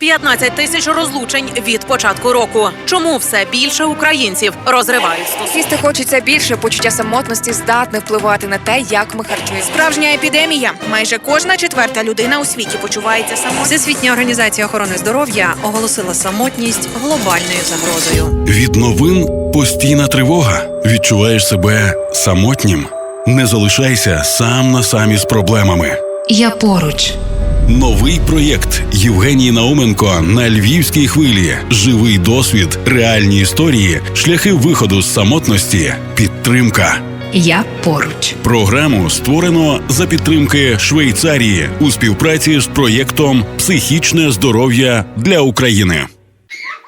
15 тисяч розлучень від початку року. Чому все більше українців розривають стосунки? Їсти хочеться більше, почуття самотності здатне впливати на те, як ми харчуємося. Справжня епідемія. Майже кожна четверта людина у світі почувається самотньо. Всесвітня організація охорони здоров'я оголосила самотність глобальною загрозою. Від новин постійна тривога. Відчуваєш себе самотнім. Не залишайся сам на самі з проблемами. Я поруч. Новий проєкт Євгенії Науменко на львівській хвилі. Живий досвід, реальні історії, шляхи виходу з самотності, підтримка. Я поруч. Програму створено за підтримки Швейцарії у співпраці з проєктом Психічне здоров'я для України.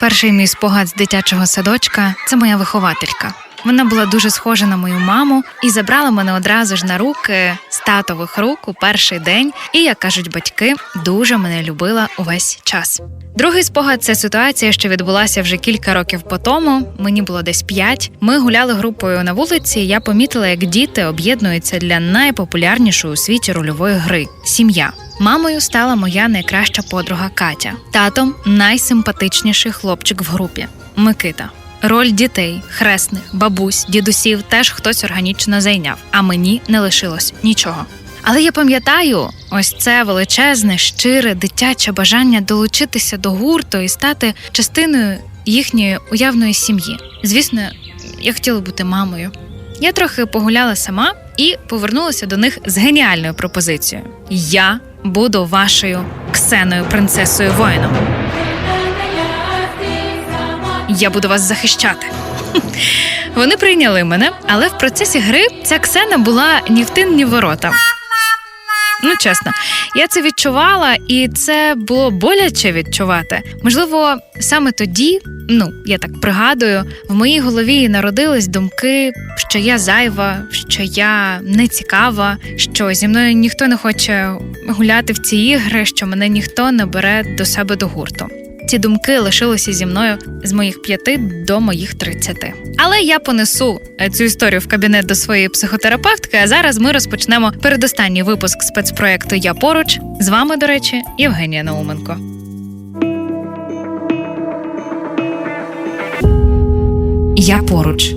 Перший мій спогад з дитячого садочка це моя вихователька. Вона була дуже схожа на мою маму і забрала мене одразу ж на руки з татових рук у перший день. І, як кажуть батьки, дуже мене любила увесь час. Другий спогад це ситуація, що відбулася вже кілька років по тому. Мені було десь п'ять. Ми гуляли групою на вулиці. і Я помітила, як діти об'єднуються для найпопулярнішої у світі рольової гри сім'я. Мамою стала моя найкраща подруга Катя, татом найсимпатичніший хлопчик в групі Микита. Роль дітей, хресних, бабусь, дідусів теж хтось органічно зайняв, а мені не лишилось нічого. Але я пам'ятаю ось це величезне, щире, дитяче бажання долучитися до гурту і стати частиною їхньої уявної сім'ї. Звісно, я хотіла бути мамою. Я трохи погуляла сама і повернулася до них з геніальною пропозицією: я буду вашою ксеною принцесою воїном. Я буду вас захищати. Вони прийняли мене, але в процесі гри ця Ксена була ні в тин, ні в ворота. Ну, чесно, я це відчувала, і це було боляче відчувати. Можливо, саме тоді, ну я так пригадую, в моїй голові народились думки, що я зайва, що я не цікава, що зі мною ніхто не хоче гуляти в ці ігри, що мене ніхто не бере до себе до гурту. Ці думки лишилися зі мною з моїх п'яти до моїх тридцяти. Але я понесу цю історію в кабінет до своєї психотерапевтки. А зараз ми розпочнемо передостанній випуск спецпроекту Я поруч з вами, до речі, Євгенія Науменко. Я поруч.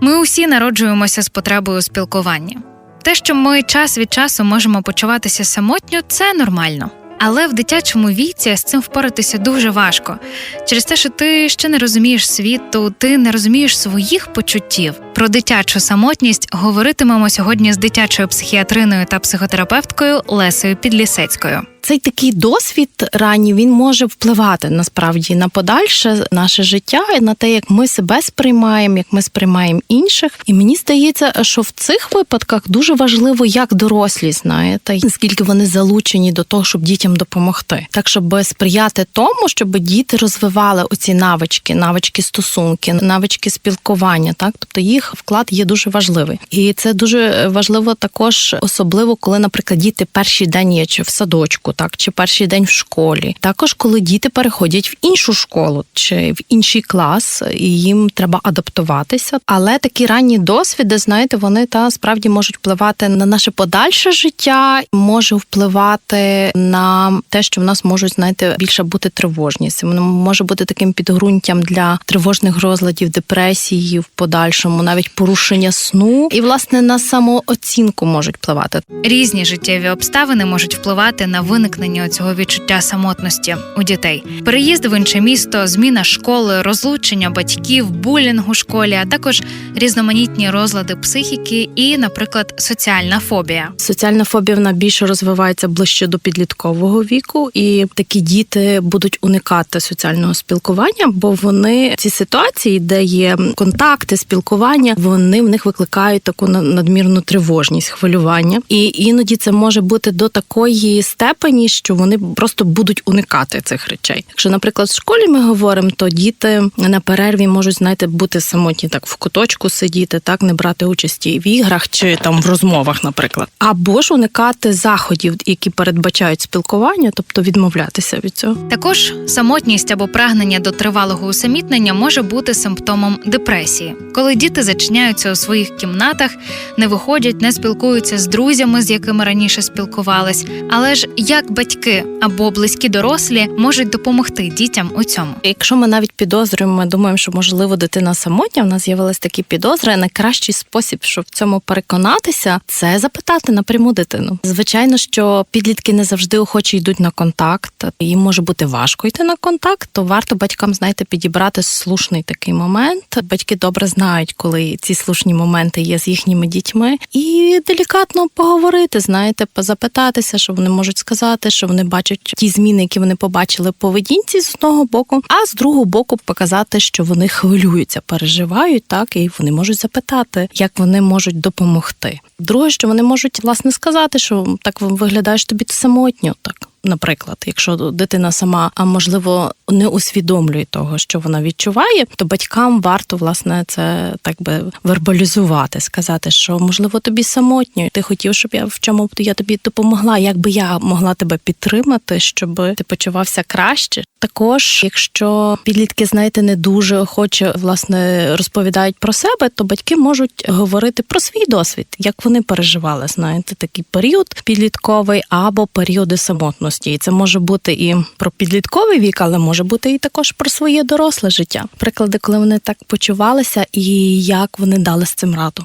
Ми усі народжуємося з потребою у спілкуванні. Те, що ми час від часу можемо почуватися самотньо, це нормально. Але в дитячому віці з цим впоратися дуже важко. Через те, що ти ще не розумієш світу, ти не розумієш своїх почуттів. Про дитячу самотність говоритимемо сьогодні з дитячою психіатриною та психотерапевткою Лесею Підлісецькою. Цей такий досвід ранній він може впливати насправді на подальше наше життя і на те, як ми себе сприймаємо, як ми сприймаємо інших. І мені здається, що в цих випадках дуже важливо, як дорослі знаєте, наскільки вони залучені до того, щоб дітям допомогти, так щоб сприяти тому, щоб діти розвивали оці навички, навички стосунки, навички спілкування. Так, тобто їх вклад є дуже важливий, і це дуже важливо також, особливо коли, наприклад, діти перший день є чи в садочку, так чи перший день в школі. Також коли діти переходять в іншу школу чи в інший клас, і їм треба адаптуватися. Але такі ранні досвіди, знаєте, вони та справді можуть впливати на наше подальше життя, може впливати на те, що в нас можуть знаєте більше бути тривожність. Воно може бути таким підґрунтям для тривожних розладів, депресії в подальшому, навіть порушення сну, і власне на самооцінку можуть впливати. Різні життєві обставини можуть впливати на виникнення цього відчуття самотності у дітей. Переїзд в інше місто, зміна школи, розлучення батьків, булінг у школі, а також різноманітні розлади психіки і, наприклад, соціальна фобія. Соціальна фобія вона більше розвивається ближче до підліткового віку, і такі діти будуть уникати соціального спілкування, бо вони ці ситуації, де є контакти, спілкування, вони в них викликають таку на- надмірну тривожність, хвилювання. І іноді це може бути до такої степені, що вони просто будуть уникати цих речей. Якщо, наприклад, в школі ми говоримо, то діти на перерві можуть знаєте бути самотні, так в куточку сидіти, так не брати участі в іграх чи там в розмовах, наприклад, або ж уникати заходів, які передбачають спілкування, тобто відмовлятися від цього. Також самотність або прагнення до тривалого усамітнення може бути симптомом депресії, коли діти зачиняються у своїх кімнатах, не виходять, не спілкуються з друзями, з якими раніше спілкувались. Але ж як як батьки або близькі дорослі можуть допомогти дітям у цьому? Якщо ми навіть підозрюємо, ми думаємо, що можливо дитина самотня, в нас з'явились такі підозри. Найкращий спосіб, щоб в цьому переконатися, це запитати напряму дитину. Звичайно, що підлітки не завжди охоче йдуть на контакт. Їм може бути важко йти на контакт, то варто батькам знаєте підібрати слушний такий момент. Батьки добре знають, коли ці слушні моменти є з їхніми дітьми, і делікатно поговорити, знаєте, позапитатися, що вони можуть сказати, що вони бачать ті зміни, які вони побачили поведінці з одного боку, а з другого боку показати, що вони хвилюються, переживають, так і вони можуть запитати, як вони можуть допомогти. Друге, що вони можуть власне сказати, що так виглядаєш тобі самотньо, так. Наприклад, якщо дитина сама, а можливо, не усвідомлює того, що вона відчуває, то батькам варто власне це так би вербалізувати, сказати, що можливо тобі самотньо, ти хотів, щоб я в чому я тобі допомогла, як би я могла тебе підтримати, щоб ти почувався краще. Також, якщо підлітки, знаєте, не дуже охоче власне розповідають про себе, то батьки можуть говорити про свій досвід, як вони переживали, знаєте, такий період підлітковий або періоди самотності. І це може бути і про підлітковий вік, але може бути і також про своє доросле життя. Приклади, коли вони так почувалися, і як вони дали з цим раду.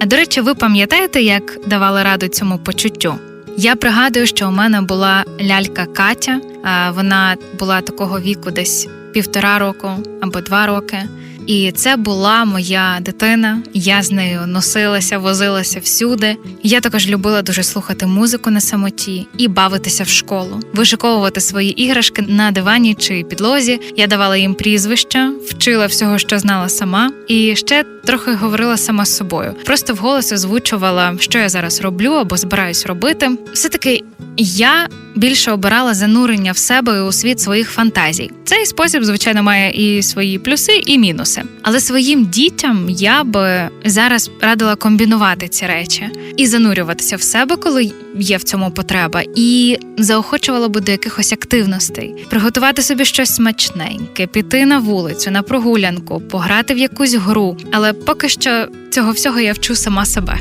А до речі, ви пам'ятаєте, як давали раду цьому почуттю? Я пригадую, що у мене була лялька Катя. Вона була такого віку, десь півтора року або два роки. І це була моя дитина. Я з нею носилася, возилася всюди. Я також любила дуже слухати музику на самоті і бавитися в школу, вишиковувати свої іграшки на дивані чи підлозі. Я давала їм прізвища, вчила всього, що знала сама, і ще трохи говорила сама з собою. Просто вголос озвучувала, що я зараз роблю або збираюсь робити. Все таки я більше обирала занурення в себе і у світ своїх фантазій. Цей спосіб, звичайно, має і свої плюси, і мінуси. Але своїм дітям я би зараз радила комбінувати ці речі і занурюватися в себе, коли є в цьому потреба, і заохочувала би до якихось активностей, приготувати собі щось смачненьке, піти на вулицю, на прогулянку, пограти в якусь гру. Але поки що цього всього я вчу сама себе.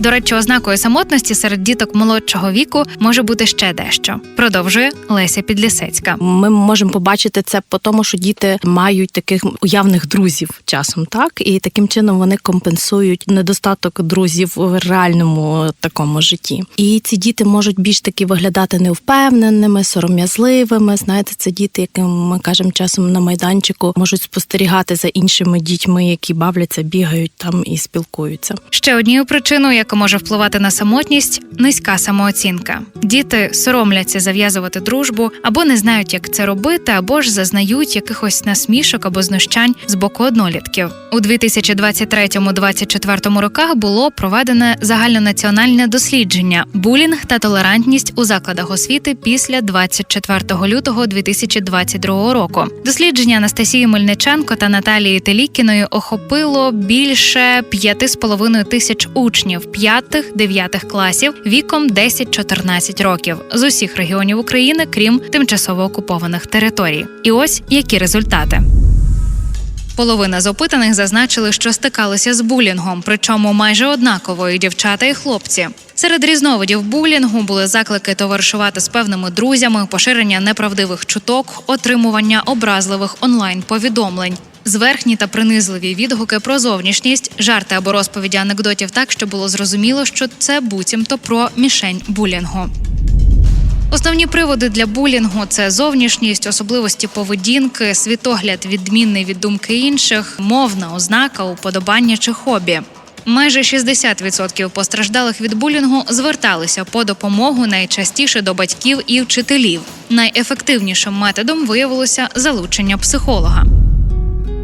До речі, ознакою самотності серед діток молодшого віку може бути ще дещо. Продовжує Леся Підлісецька. Ми можемо побачити це по тому, що діти мають таких уявних друзів часом, так і таким чином вони компенсують недостаток друзів в реальному такому житті. І ці діти можуть більш таки виглядати невпевненими, сором'язливими. Знаєте, це діти, яким ми кажемо часом на майданчику, можуть спостерігати за іншими дітьми, які бавляться, бігають там і спілкуються. Ще однією причиною, яка може впливати на самотність низька самооцінка. Діти соромляться зав'язувати дружбу або не знають, як це робити, або ж зазнають якихось насмішок або знущань з боку однолітків. У 2023-2024 роках було проведене загальнонаціональне дослідження булінг та толерантність у закладах освіти після 24 лютого 2022 року. Дослідження Анастасії Мельниченко та Наталії Телікіної охопило більше 5,5 тисяч учнів 5-9 класів віком 10-14 років з усіх регіонів України, крім тимчасово окупованих територій. І ось які результати. Половина з опитаних зазначили, що стикалися з булінгом, причому майже однаково і дівчата і хлопці. Серед різновидів булінгу були заклики товаришувати з певними друзями, поширення неправдивих чуток, отримування образливих онлайн-повідомлень. Зверхні та принизливі відгуки про зовнішність, жарти або розповіді анекдотів так, що було зрозуміло, що це буцімто про мішень булінгу. Основні приводи для булінгу це зовнішність, особливості поведінки, світогляд відмінний від думки інших, мовна ознака, уподобання чи хобі. Майже 60% постраждалих від булінгу зверталися по допомогу найчастіше до батьків і вчителів. Найефективнішим методом виявилося залучення психолога.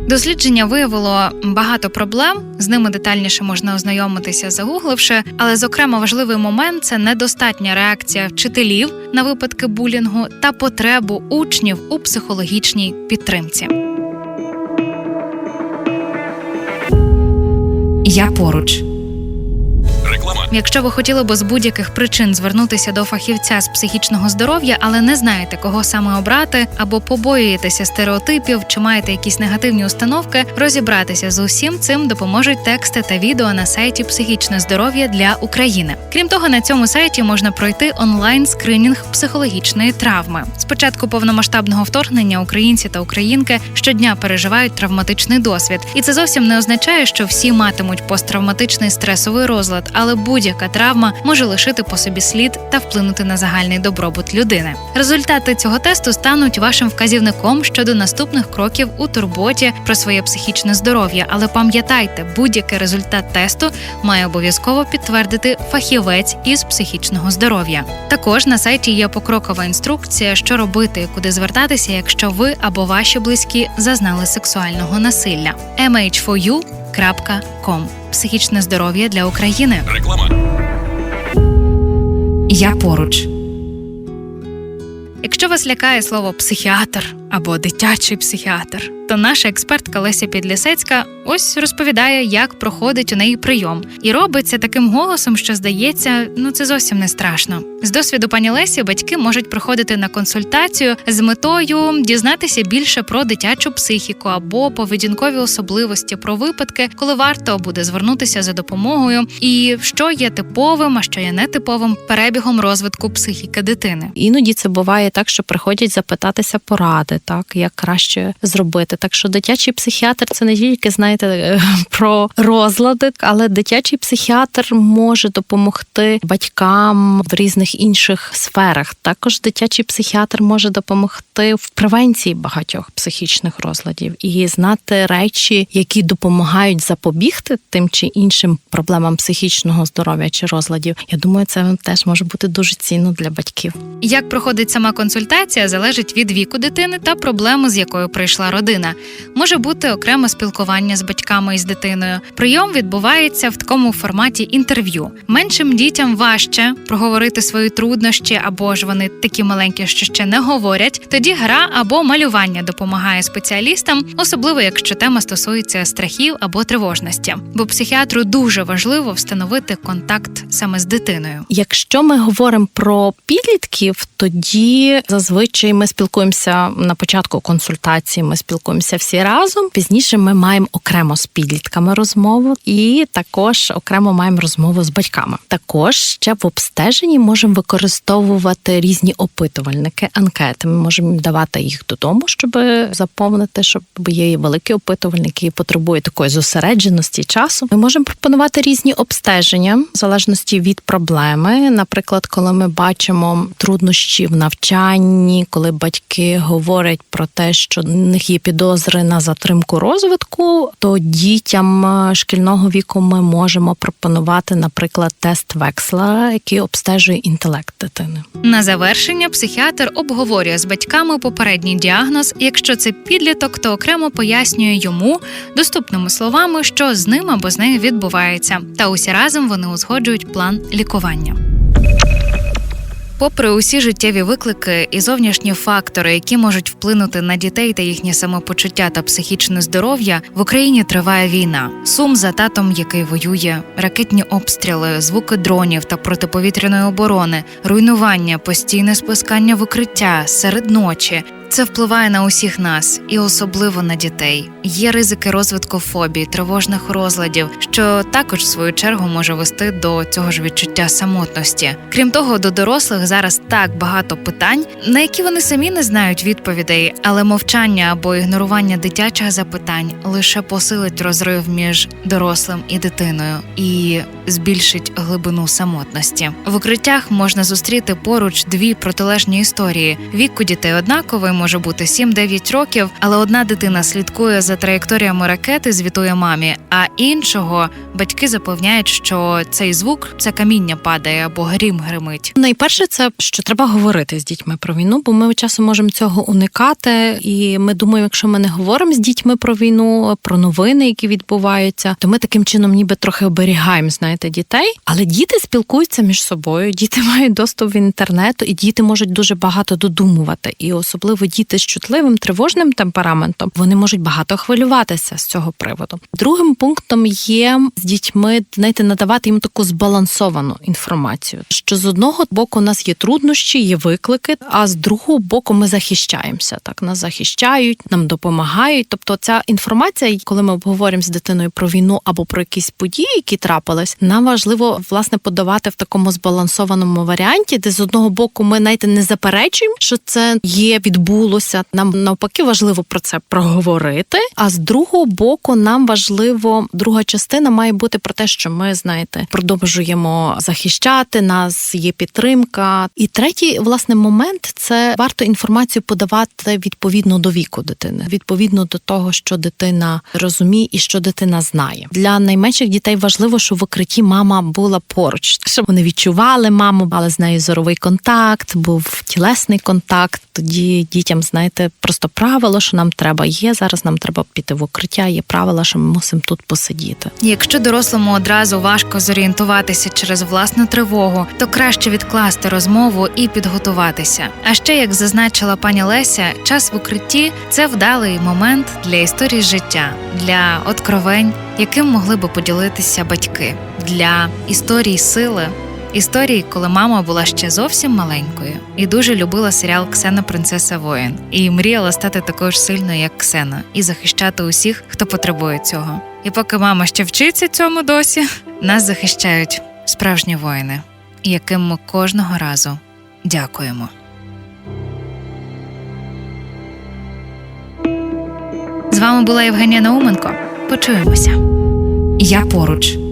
Дослідження виявило багато проблем. З ними детальніше можна ознайомитися, загугливши. Але, зокрема, важливий момент це недостатня реакція вчителів на випадки булінгу та потребу учнів у психологічній підтримці. Я поруч. Реклама. Якщо ви хотіли б з будь-яких причин звернутися до фахівця з психічного здоров'я, але не знаєте, кого саме обрати, або побоюєтеся стереотипів чи маєте якісь негативні установки, розібратися з усім цим допоможуть тексти та відео на сайті Психічне здоров'я для України. Крім того, на цьому сайті можна пройти онлайн скринінг психологічної травми. З початку повномасштабного вторгнення українці та українки щодня переживають травматичний досвід, і це зовсім не означає, що всі матимуть посттравматичний стресовий розлад, але будь-яка травма може лишити по собі слід та вплинути на загальний добробут людини. Результати цього тесту стануть вашим вказівником щодо наступних кроків у турботі про своє психічне здоров'я. Але пам'ятайте, будь-який результат тесту має обов'язково підтвердити фахівець із психічного здоров'я. Також на сайті є покрокова інструкція, що робити і куди звертатися, якщо ви або ваші близькі зазнали сексуального насилля. mh4u.com Психічне здоров'я для України. Реклама. Я поруч. Якщо вас лякає слово психіатр або дитячий психіатр, то наша експертка Леся Підлісецька ось розповідає, як проходить у неї прийом, і робить це таким голосом, що здається, ну це зовсім не страшно. З досвіду пані Лесі батьки можуть приходити на консультацію з метою дізнатися більше про дитячу психіку або поведінкові особливості, про випадки, коли варто буде звернутися за допомогою, і що є типовим, а що є нетиповим перебігом розвитку психіки дитини. Іноді це буває так, що приходять запитатися поради, так як краще зробити. Так що дитячий психіатр це не тільки знаєте е, про розлади, але дитячий психіатр може допомогти батькам в різних інших сферах. Також дитячий психіатр може допомогти в превенції багатьох психічних розладів і знати речі, які допомагають запобігти тим чи іншим проблемам психічного здоров'я чи розладів. Я думаю, це теж може бути дуже цінно для батьків. Як проходить сама консультація, залежить від віку дитини та проблеми, з якою прийшла родина. Може бути окреме спілкування з батьками і з дитиною. Прийом відбувається в такому форматі інтерв'ю. Меншим дітям важче проговорити свої труднощі, або ж вони такі маленькі, що ще не говорять. Тоді гра або малювання допомагає спеціалістам, особливо якщо тема стосується страхів або тривожності. Бо психіатру дуже важливо встановити контакт саме з дитиною. Якщо ми говоримо про підлітків, тоді зазвичай ми спілкуємося на початку консультації. Ми спілкуємося всі разом. Пізніше ми маємо окремо з підлітками розмову, і також окремо маємо розмову з батьками. Також ще в обстеженні можемо використовувати різні опитувальники, анкети. Ми можемо давати їх додому, щоб заповнити, щоб є великі опитувальники, які потребують такої зосередженості часу. Ми можемо пропонувати різні обстеження в залежності від проблеми. Наприклад, коли ми бачимо труднощі в навчанні, коли батьки говорять про те, що в них є підозри на затримку розвитку, то дітям е, шкільного віку ми можемо пропонувати, наприклад, тест Векслера, який обстежує інтелект дитини. На завершення психіатр обговорює з батьками попередній діагноз. Якщо це підліток, то окремо пояснює йому доступними словами, що з ним або з нею відбувається, та усі разом вони узгоджують план лікування. Попри усі життєві виклики і зовнішні фактори, які можуть вплинути на дітей та їхнє самопочуття та психічне здоров'я, в Україні триває війна. Сум за татом, який воює, ракетні обстріли, звуки дронів та протиповітряної оборони, руйнування, постійне спускання в укриття серед ночі. Це впливає на усіх нас і особливо на дітей. Є ризики розвитку фобій, тривожних розладів, що також в свою чергу може вести до цього ж відчуття самотності. Крім того, до дорослих зараз так багато питань, на які вони самі не знають відповідей, але мовчання або ігнорування дитячих запитань лише посилить розрив між дорослим і дитиною і збільшить глибину самотності. В укриттях можна зустріти поруч дві протилежні історії. Вік у дітей однаковий може бути 7-9 років, але одна дитина слідкує за траєкторіями ракети, звітує мамі, а іншого батьки запевняють, що цей звук це каміння падає або грім гримить. Найперше, це що треба говорити з дітьми про війну, бо ми часом можемо цього уникати. І ми думаємо, якщо ми не говоримо з дітьми про війну, про новини, які відбуваються, то ми таким чином ніби трохи оберігаємо, знаєте, дітей. Але діти спілкуються між собою, діти мають доступ в інтернет, і діти можуть дуже багато додумувати. І особливо діти з чутливим тривожним темпераментом, вони можуть багато хвилюватися з цього приводу. Другим пунктом є з дітьми знаєте, надавати їм таку збалансовану інформацію. Що з одного боку у нас є труднощі, є виклики, а з другого боку ми захищаємося. Так нас захищають, нам допомагають. Тобто, ця інформація, коли ми обговорюємо з дитиною про війну або про якісь події, які трапились, нам важливо власне подавати в такому збалансованому варіанті, де з одного боку ми навіть не заперечуємо, що це є, відбулося. Нам навпаки важливо про це проговорити. А з другого боку, нам важливо друга частина має бути про те, що ми знаєте, продовжуємо захищати нас, є підтримка. І третій власне момент це варто інформацію подавати відповідно до віку дитини, відповідно до того, що дитина розуміє і що дитина знає. Для найменших дітей важливо, щоб в укритті мама була поруч, щоб вони відчували маму, мали з нею зоровий контакт, був тілесний контакт. Тоді дітям знаєте, просто правило, що нам треба є. Зараз нам треба піти в укриття. Є правила, що ми мусимо тут посидіти. Якщо дорослому одразу важко зорієнтуватися через власну тривогу, то краще відкласти розмову і підготуватися. А ще, як зазначила пані Леся, час в укритті це вдалий момент для історії життя, для откровень, яким могли би поділитися батьки, для історії сили. Історії, коли мама була ще зовсім маленькою і дуже любила серіал Ксена Принцеса Воїн і мріяла стати такою ж сильною, як Ксена, і захищати усіх, хто потребує цього. І поки мама ще вчиться цьому досі, нас захищають справжні воїни, яким ми кожного разу дякуємо. З вами була Євгенія Науменко. Почуємося. Я поруч.